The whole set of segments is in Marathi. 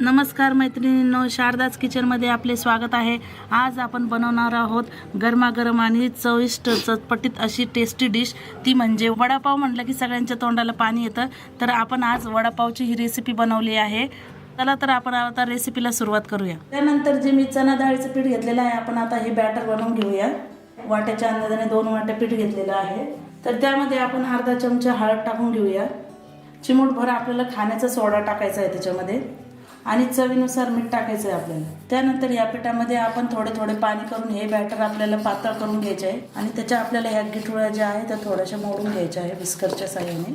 नमस्कार मैत्रिणींनो शारदाच किचनमध्ये आपले स्वागत आहे. आज आपण बनवणार आहोत गरमागरम आणि चविष्ट चटपटीत अशी टेस्टी डिश ती म्हणजे वडापाव. म्हटलं की सगळ्यांच्या तोंडाला पाणी येतं. तर आपण आज वडापावची ही रेसिपी बनवली आहे. चला तर आपण आता रेसिपीला सुरुवात करूया. त्यानंतर जे मी चना डाळीचं पीठ घेतलेलं आहे आपण आता हे बॅटर बनवून घेऊया. वाट्याच्या अंदाजाने दोन वाट्या पीठ घेतलेलं आहे. तर त्यामध्ये आपण अर्धा चमचा हळद टाकून घेऊया. चिमूटभर आपल्याला खाण्याचा सोडा टाकायचा आहे त्याच्यामध्ये. आणि चवीनुसार मीठ टाकायचं आहे आपल्याला. त्यानंतर या पिठामध्ये आपण थोडे थोडे पाणी करून हे बॅटर आपल्याला पातळ करून घ्यायचे आहे. आणि त्याच्या आपल्याला ह्या गिठुळ्या ज्या आहेत त्या थोड्याशा मोडून घ्यायच्या आहे बिस्करच्या साह्याने.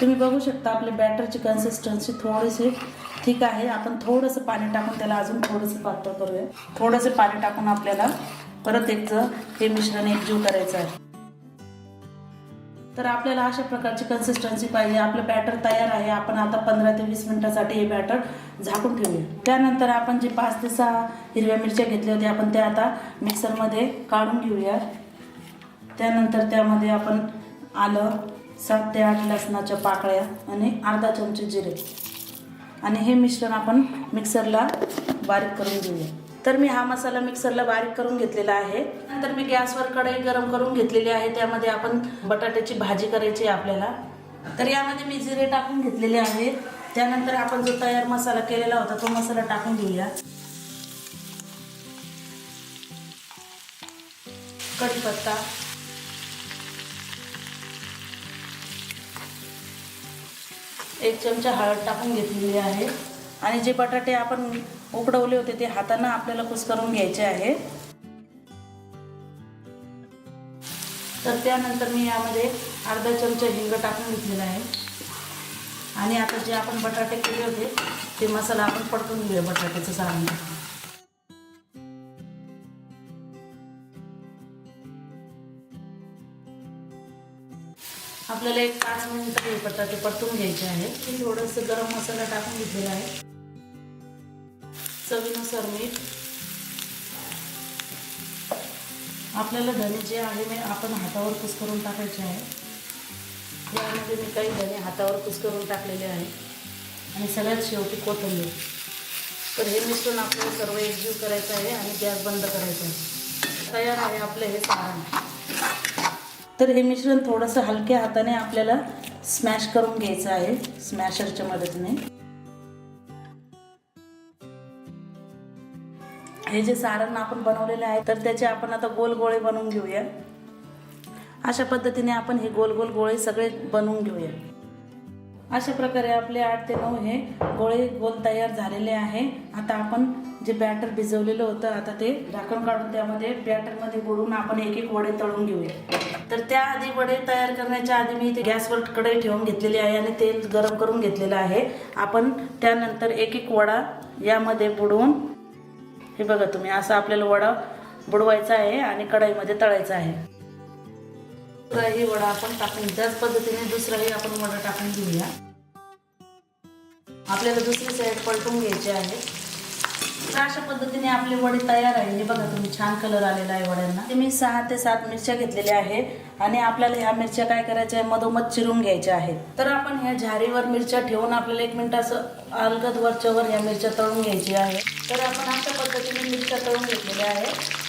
तुम्ही बघू शकता आपले बॅटरची कन्सिस्टन्सी थोडीशी ठीक आहे. आपण थोडंसं पाणी टाकून त्याला अजून थोडंसं पातळ करूया. थोडंसं पाणी टाकून आपल्याला परत एकचं हे मिश्रण एकजीव करायचं आहे. तर आपल्याला अशा प्रकारची कन्सिस्टन्सी पाहिजे. आपलं बॅटर तयार आहे. आपण आता पंधरा ते वीस मिनिटासाठी हे बॅटर झाकून ठेवूया. त्यानंतर आपण जे पाच ते सहा हिरव्या मिरच्या घेतल्या होत्या आपण त्या आता मिक्सरमध्ये काढून घेऊया. त्यानंतर त्यामध्ये आपण आलं सात ते आठ लसणाच्या पाकळ्या आणि अर्धा चमचे जिरे. आणि हे मिश्रण आपण मिक्सरला बारीक करून घेऊया. तर मी हा मसाला मिक्सरला बारीक करून घेतलेला आहे. नंतर मी गॅसवर कढई गरम करून घेतलेली आहे. त्यामध्ये आपण बटाट्याची भाजी करायची आहे आपल्याला. तर यामध्ये मी जिरे टाकून घेतलेले आहे. त्यानंतर आपण जो तयार मसाला केलेला होता तो मसाला टाकून घेऊया. कढीपत्ता. एक चमचा हळद टाकून घेतलेली आहे. आणि जे बटाटे आपण उकडवले होते ते हातानं आपल्याला कुस्करून घ्यायचे आहे. तर त्यानंतर मी यामध्ये अर्धा चमचा हिंग टाकून घेतलेला आहे. आणि आता जे आपण बटाटे केले होते ते मसाला आपण पडकून घेऊया बटाट्याचं सारण. आपल्याला एक पाच मिनिटं हे बटाटे परतून घ्यायचे आहे थोडंसं गरम मसाला टाकून घेतलेला आहे. चवीनुसार मीठ. आपल्याला धने जे आहे मी आपण हातावर कुस करून टाकायचे आहे. यामध्ये मी काही धने हातावर कुस करून टाकलेले आहे. आणि सगळ्यात शेवटी कोथिंबीर. तर हे मिश्रण आपल्याला सर्व एकजीव करायचं आहे आणि गॅस बंद करायचा आहे. तयार आहे आपलं हे सारण. तर हे मिश्रण थोडंसं हलक्या हाताने आपल्याला स्मॅश करून घ्यायचं आहे स्मॅशरच्या मदतीने. हे जे सारण आपण बनवलेले आहे तर त्याचे आपण आता गोल गोळे बनवून घेऊया. अशा पद्धतीने आपण हे गोल गोल गोळे सगळे बनवून घेऊया. अशा प्रकारे आपले आठ ते नऊ हे गोळे गोल तयार झालेले आहे. आता आपण जे बॅटर भिजवलेलं होतं आता ते झाकण काढून त्यामध्ये बॅटरमध्ये बुडून आपण एक एक वडे तळून घेऊया. तर त्याआधी वडे तयार करण्याच्या आधी मी ते गॅसवर कढई ठेवून घेतलेली आहे आणि तेल गरम करून घेतलेलं आहे. आपण त्यानंतर एक एक वडा यामध्ये बुडवून हे बघा तुम्ही असं आपल्याला वडा बुडवायचा आहे आणि कढाईमध्ये तळायचा आहे. दुसराही वडा आपण टाकून त्याच पद्धतीने दुसराही आपण वडा टाकून घेऊया. आपल्याला दुसरी साईड पलटून घ्यायची आहे. तर अशा पद्धतीने आपले वडे तयार आहे बघा तुम्ही छान कलर आलेला आहे वड्यांना. ते मी सहा ते सात मिरच्या घेतलेल्या आहे. आणि आपल्याला ह्या मिरच्या काय करायच्या आहे मधोमध चिरून घ्यायच्या आहेत. तर आपण ह्या झारीवर मिरच्या ठेवून आपल्याला एक मिनिट असं अलगद वरच्या वर ह्या मिरच्या तळून घ्यायची आहे. तर आपण अशा पद्धतीने मिरच्या तळून घेतलेल्या आहेत.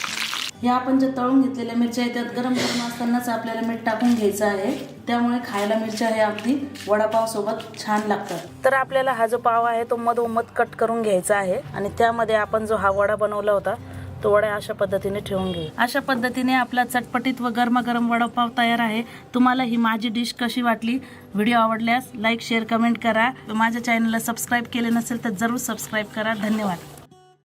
या आपण जे तळून घेतलेल्या मिरच्या आहेत त्यात गरम गरम असतानाच आपल्याला मीठ टाकून घ्यायचं आहे. त्यामुळे खायला मिरच्या हे अगदी वडापाव सोबत छान लागतात. तर आपल्याला हा जो पाव आहे तो मधोमध कट करून घ्यायचा आहे आणि त्यामध्ये आपण जो हा वडा बनवला होता तो वडा अशा पद्धतीने ठेवून घेऊ. अशा पद्धतीने आपला चटपटीत व गरमागरम वडापाव तयार आहे. तुम्हाला ही माझी डिश कशी वाटली? व्हिडिओ आवडल्यास लाईक शेअर कमेंट करा. माझ्या चॅनलला सबस्क्राईब केले नसेल तर जरूर सबस्क्राईब करा. धन्यवाद.